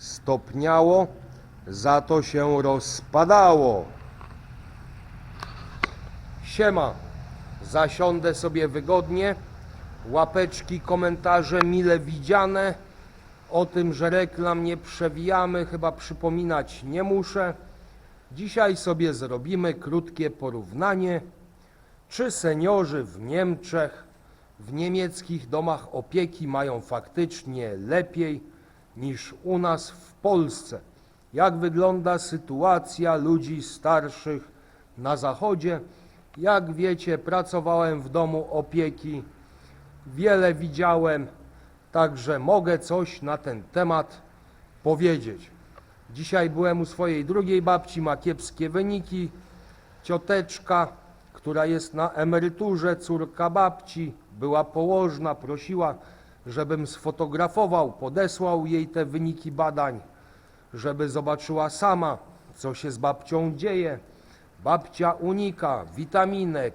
stopniało, za to się rozpadało. Siema, zasiądę sobie wygodnie, łapeczki, komentarze mile widziane. O tym, że reklam nie przewijamy, chyba przypominać nie muszę. Dzisiaj sobie zrobimy krótkie porównanie, czy seniorzy w Niemczech, w niemieckich domach opieki mają faktycznie lepiej niż u nas w Polsce. Jak wygląda sytuacja ludzi starszych na zachodzie? Jak wiecie, pracowałem w domu opieki, wiele widziałem, także mogę coś na ten temat powiedzieć. Dzisiaj byłem u swojej drugiej babci, ma kiepskie wyniki. Cioteczka, która jest na emeryturze, córka babci, była położna, prosiła, żebym sfotografował, podesłał jej te wyniki badań, żeby zobaczyła sama, co się z babcią dzieje. Babcia unika witaminek,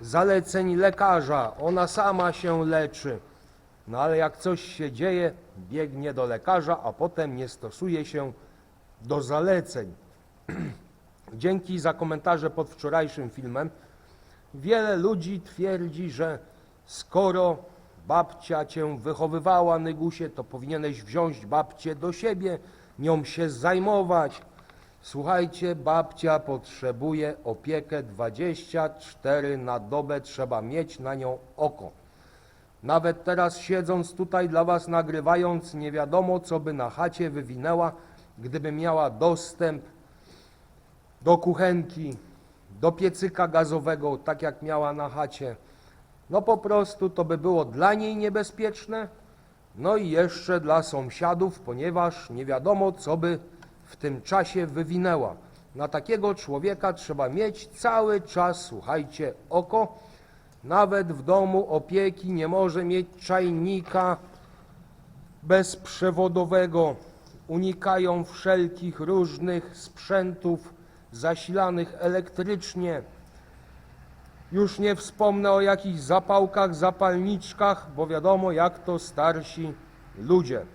zaleceń lekarza, ona sama się leczy. No ale jak coś się dzieje, biegnie do lekarza, a potem nie stosuje się do zaleceń. Dzięki za komentarze pod wczorajszym filmem. Wiele ludzi twierdzi, że skoro babcia cię wychowywała, Nygusie, to powinieneś wziąć babcię do siebie, nią się zajmować. Słuchajcie, babcia potrzebuje opiekę 24 na dobę, trzeba mieć na nią oko. Nawet teraz siedząc tutaj dla was nagrywając, nie wiadomo co by na chacie wywinęła, gdyby miała dostęp do kuchenki, do piecyka gazowego, tak jak miała na chacie. No po prostu to by było dla niej niebezpieczne, no i jeszcze dla sąsiadów, ponieważ nie wiadomo co by w tym czasie wywinęła. Na takiego człowieka trzeba mieć cały czas, słuchajcie, oko. Nawet w domu opieki nie może mieć czajnika bezprzewodowego. Unikają wszelkich różnych sprzętów zasilanych elektrycznie. Już nie wspomnę o jakichś zapałkach, zapalniczkach, bo wiadomo jak to starsi ludzie.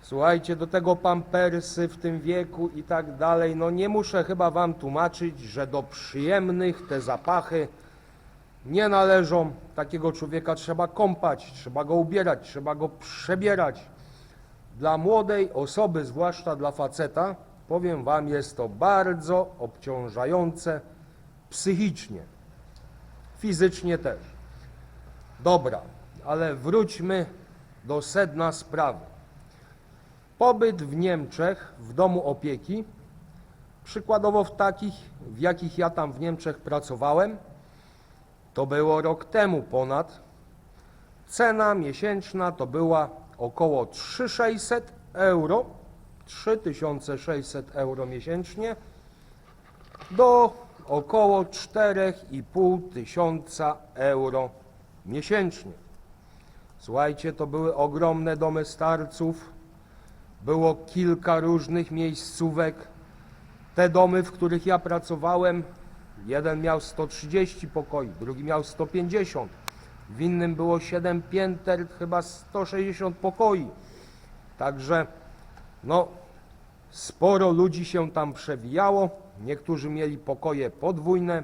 Słuchajcie, do tego pampersy w tym wieku i tak dalej. No nie muszę chyba wam tłumaczyć, że do przyjemnych te zapachy nie należą. Takiego człowieka trzeba kąpać, trzeba go ubierać, trzeba go przebierać. Dla młodej osoby, zwłaszcza dla faceta, powiem wam, jest to bardzo obciążające psychicznie, fizycznie też. Dobra, ale wróćmy do sedna sprawy. Pobyt w Niemczech w domu opieki, przykładowo w takich, w jakich ja tam w Niemczech pracowałem, to było rok temu ponad. Cena miesięczna to była około 3600 euro, 3600 euro miesięcznie, do około 4,5 tysiąca euro miesięcznie. Słuchajcie, to były ogromne domy starców, było kilka różnych miejscówek. Te domy, w których ja pracowałem, jeden miał 130 pokoi, drugi miał 150. W innym było 7 pięter, chyba 160 pokoi. Także no, sporo ludzi się tam przewijało. Niektórzy mieli pokoje podwójne,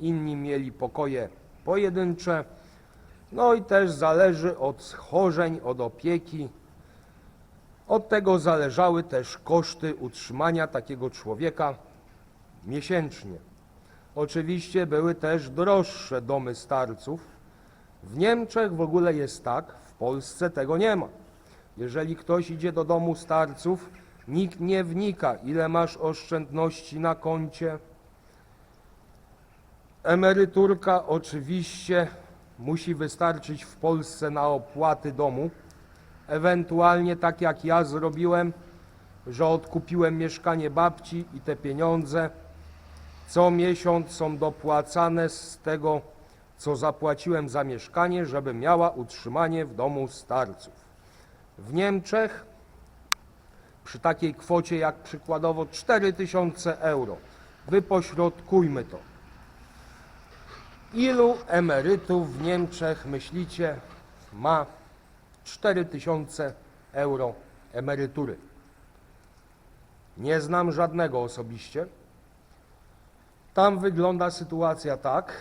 inni mieli pokoje pojedyncze. No i też zależy od schorzeń, od opieki. Od tego zależały też koszty utrzymania takiego człowieka miesięcznie. Oczywiście były też droższe domy starców. W Niemczech w ogóle jest tak, w Polsce tego nie ma. Jeżeli ktoś idzie do domu starców, nikt nie wnika, ile masz oszczędności na koncie. Emeryturka oczywiście musi wystarczyć w Polsce na opłaty domu. Ewentualnie tak jak ja zrobiłem, że odkupiłem mieszkanie babci i te pieniądze co miesiąc są dopłacane z tego, co zapłaciłem za mieszkanie, żeby miała utrzymanie w domu starców. W Niemczech przy takiej kwocie jak przykładowo 4000 euro, wypośrodkujmy to. Ilu emerytów w Niemczech myślicie ma 4000 euro emerytury. Nie znam żadnego osobiście. Tam wygląda sytuacja tak,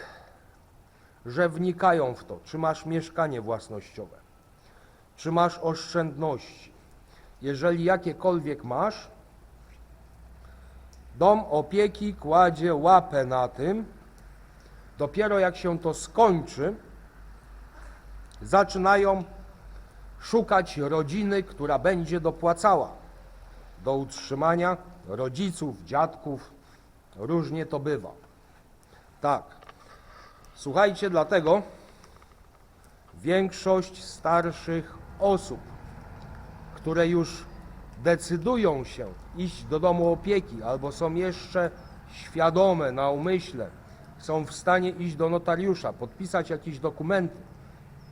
że wnikają w to, czy masz mieszkanie własnościowe, czy masz oszczędności. Jeżeli jakiekolwiek masz, dom opieki kładzie łapę na tym, dopiero jak się to skończy, zaczynają szukać rodziny, która będzie dopłacała do utrzymania rodziców, dziadków. Różnie to bywa. Tak. Słuchajcie, dlatego większość starszych osób, które już decydują się iść do domu opieki albo są jeszcze świadome na umyśle, są w stanie iść do notariusza, podpisać jakieś dokumenty,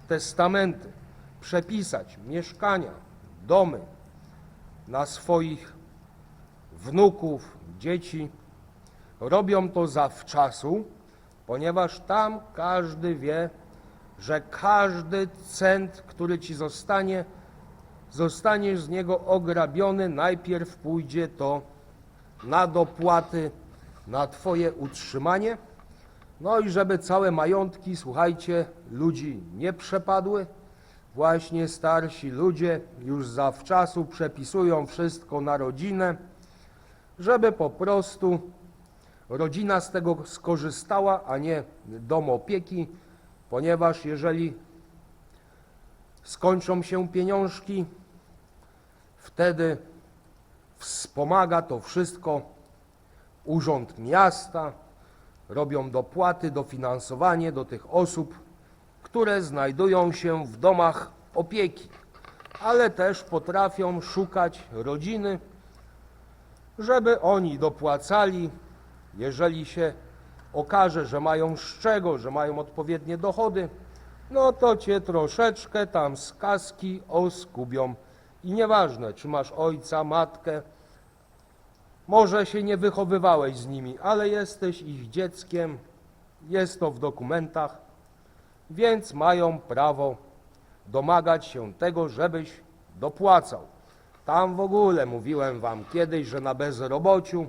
testamenty, przepisać mieszkania, domy na swoich wnuków, dzieci. Robią to zawczasu, ponieważ tam każdy wie, że każdy cent, który ci zostanie, zostaniesz z niego ograbiony. Najpierw pójdzie to na dopłaty, na Twoje utrzymanie. No i żeby całe majątki, słuchajcie, ludzi nie przepadły, właśnie starsi ludzie już zawczasu przepisują wszystko na rodzinę, żeby po prostu rodzina z tego skorzystała, a nie dom opieki, ponieważ jeżeli skończą się pieniążki, wtedy wspomaga to wszystko Urząd Miasta, robią dopłaty, dofinansowanie do tych osób, które znajdują się w domach opieki, ale też potrafią szukać rodziny, żeby oni dopłacali, jeżeli się okaże, że mają z czego, że mają odpowiednie dochody, no to cię troszeczkę tam z kaski oskubią. I nieważne, czy masz ojca, matkę, może się nie wychowywałeś z nimi, ale jesteś ich dzieckiem, jest to w dokumentach, więc mają prawo domagać się tego, żebyś dopłacał. Tam w ogóle mówiłem wam kiedyś, że na bezrobociu,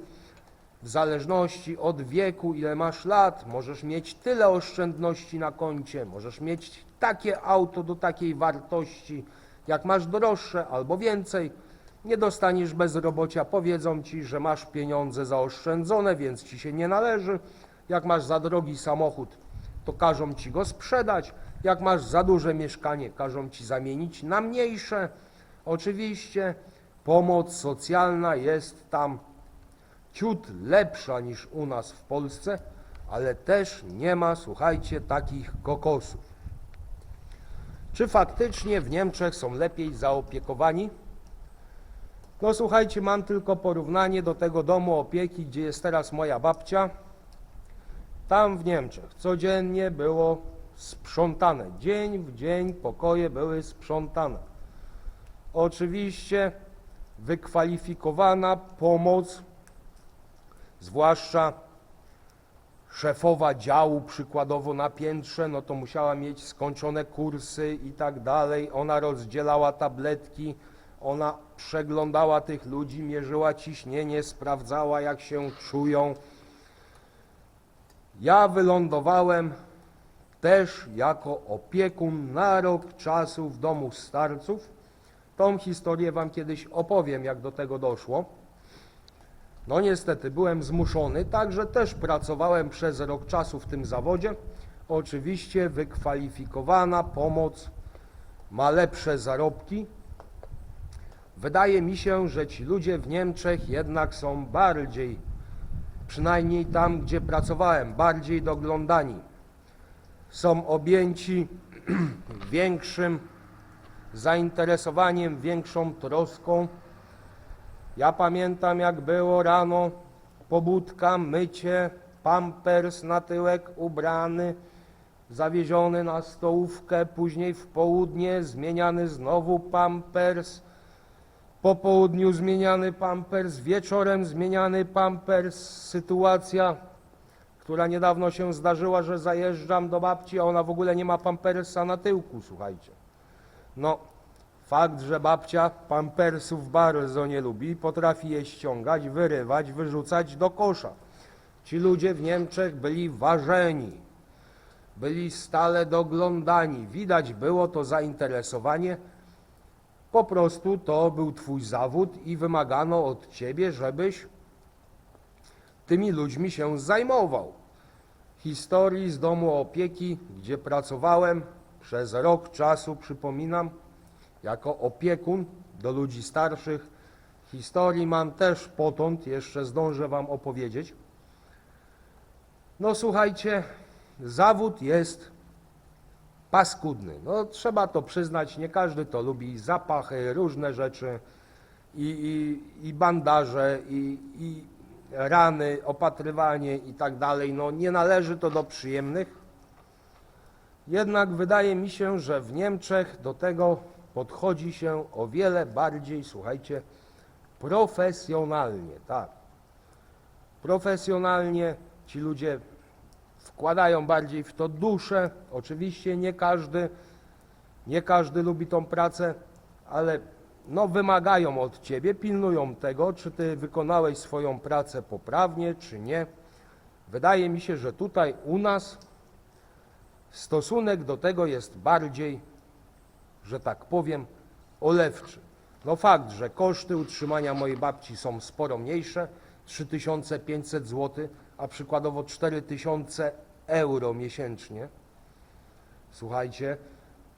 w zależności od wieku, ile masz lat, możesz mieć tyle oszczędności na koncie, możesz mieć takie auto do takiej wartości, jak masz droższe albo więcej, nie dostaniesz bezrobocia, powiedzą ci, że masz pieniądze zaoszczędzone, więc ci się nie należy. Jak masz za drogi samochód, to każą ci go sprzedać. Jak masz za duże mieszkanie, każą ci zamienić na mniejsze. Oczywiście pomoc socjalna jest tam ciut lepsza niż u nas w Polsce, ale też nie ma, słuchajcie, takich kokosów. Czy faktycznie w Niemczech są lepiej zaopiekowani? No słuchajcie, mam tylko porównanie do tego domu opieki, gdzie jest teraz moja babcia. Tam w Niemczech codziennie było sprzątane. Dzień w dzień pokoje były sprzątane. Oczywiście wykwalifikowana pomoc, zwłaszcza szefowa działu przykładowo na piętrze, no to musiała mieć skończone kursy i tak dalej. Ona rozdzielała tabletki, ona przeglądała tych ludzi, mierzyła ciśnienie, sprawdzała jak się czują. Ja wylądowałem też jako opiekun na rok czasu w domu starców. Tą historię wam kiedyś opowiem, jak do tego doszło. No niestety byłem zmuszony, także też pracowałem przez rok czasu w tym zawodzie. Oczywiście wykwalifikowana pomoc ma lepsze zarobki. Wydaje mi się, że ci ludzie w Niemczech jednak są bardziej, przynajmniej tam, gdzie pracowałem, bardziej doglądani. Są objęci większym zainteresowaniem, większą troską. Ja pamiętam, jak było rano, pobudka, mycie, pampers na tyłek ubrany, zawieziony na stołówkę, później w południe zmieniany znowu pampers, po południu zmieniany pampers, wieczorem zmieniany pampers. Sytuacja, która niedawno się zdarzyła, że zajeżdżam do babci, a ona w ogóle nie ma pampersa na tyłku, słuchajcie. No, Fakt, że babcia pampersów bardzo nie lubi, potrafi je ściągać, wyrywać, wyrzucać do kosza. Ci ludzie w Niemczech byli ważeni, byli stale doglądani. Widać było to zainteresowanie. Po prostu to był twój zawód i wymagano od ciebie, żebyś tymi ludźmi się zajmował. Historii z domu opieki, gdzie pracowałem przez rok czasu, przypominam, jako opiekun do ludzi starszych. Historii mam też potąd, jeszcze zdążę Wam opowiedzieć. No słuchajcie, zawód jest paskudny. No trzeba to przyznać, nie każdy to lubi. Zapachy, różne rzeczy i, i, i bandaże, i, i rany, opatrywanie i tak dalej. No nie należy to do przyjemnych. Jednak wydaje mi się, że w Niemczech do tego podchodzi się o wiele bardziej, słuchajcie, profesjonalnie, tak. Profesjonalnie ci ludzie wkładają bardziej w to duszę. Oczywiście nie każdy, nie każdy lubi tą pracę, ale no wymagają od ciebie, pilnują tego, czy ty wykonałeś swoją pracę poprawnie, czy nie. Wydaje mi się, że tutaj u nas stosunek do tego jest bardziej, że tak powiem, olewczy. No fakt, że koszty utrzymania mojej babci są sporo mniejsze, 3500 zł, a przykładowo 4000 euro miesięcznie. Słuchajcie,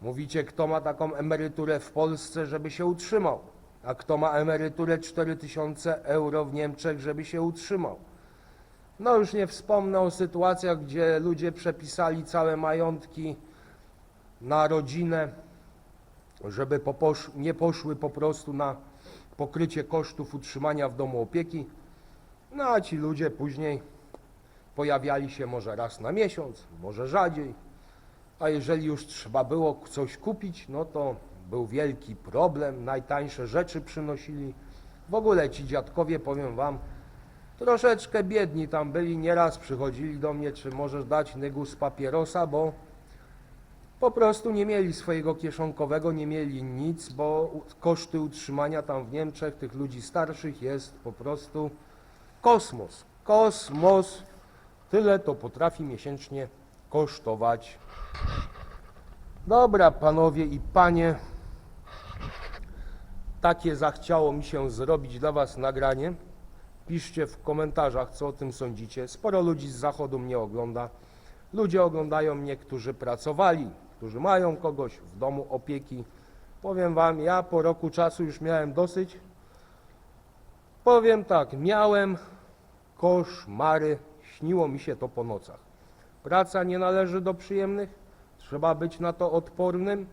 mówicie, kto ma taką emeryturę w Polsce, żeby się utrzymał, a kto ma emeryturę 4000 euro w Niemczech, żeby się utrzymał. No już nie wspomnę o sytuacjach, gdzie ludzie przepisali całe majątki na rodzinę, żeby nie poszły po prostu na pokrycie kosztów utrzymania w domu opieki. No a ci ludzie później pojawiali się może raz na miesiąc, może rzadziej. A jeżeli już trzeba było coś kupić, no to był wielki problem, najtańsze rzeczy przynosili. W ogóle ci dziadkowie, powiem wam, troszeczkę biedni tam byli, nieraz przychodzili do mnie, czy możesz dać nygu z papierosa, bo po prostu nie mieli swojego kieszonkowego, nie mieli nic, bo koszty utrzymania tam w Niemczech tych ludzi starszych jest po prostu kosmos. Kosmos. Tyle to potrafi miesięcznie kosztować. Dobra, panowie i panie. Takie zachciało mi się zrobić dla was nagranie. Piszcie w komentarzach, co o tym sądzicie. Sporo ludzi z zachodu mnie ogląda. Ludzie oglądają mnie, którzy pracowali, którzy mają kogoś w domu opieki. Powiem wam, ja po roku czasu już miałem dosyć. Powiem tak, miałem koszmary, śniło mi się to po nocach. Praca nie należy do przyjemnych, trzeba być na to odpornym.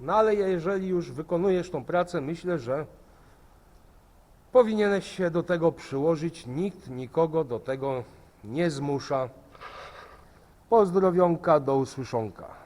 No ale jeżeli już wykonujesz tą pracę, myślę, że powinieneś się do tego przyłożyć. Nikt nikogo do tego nie zmusza. Pozdrowionka, do usłyszonka.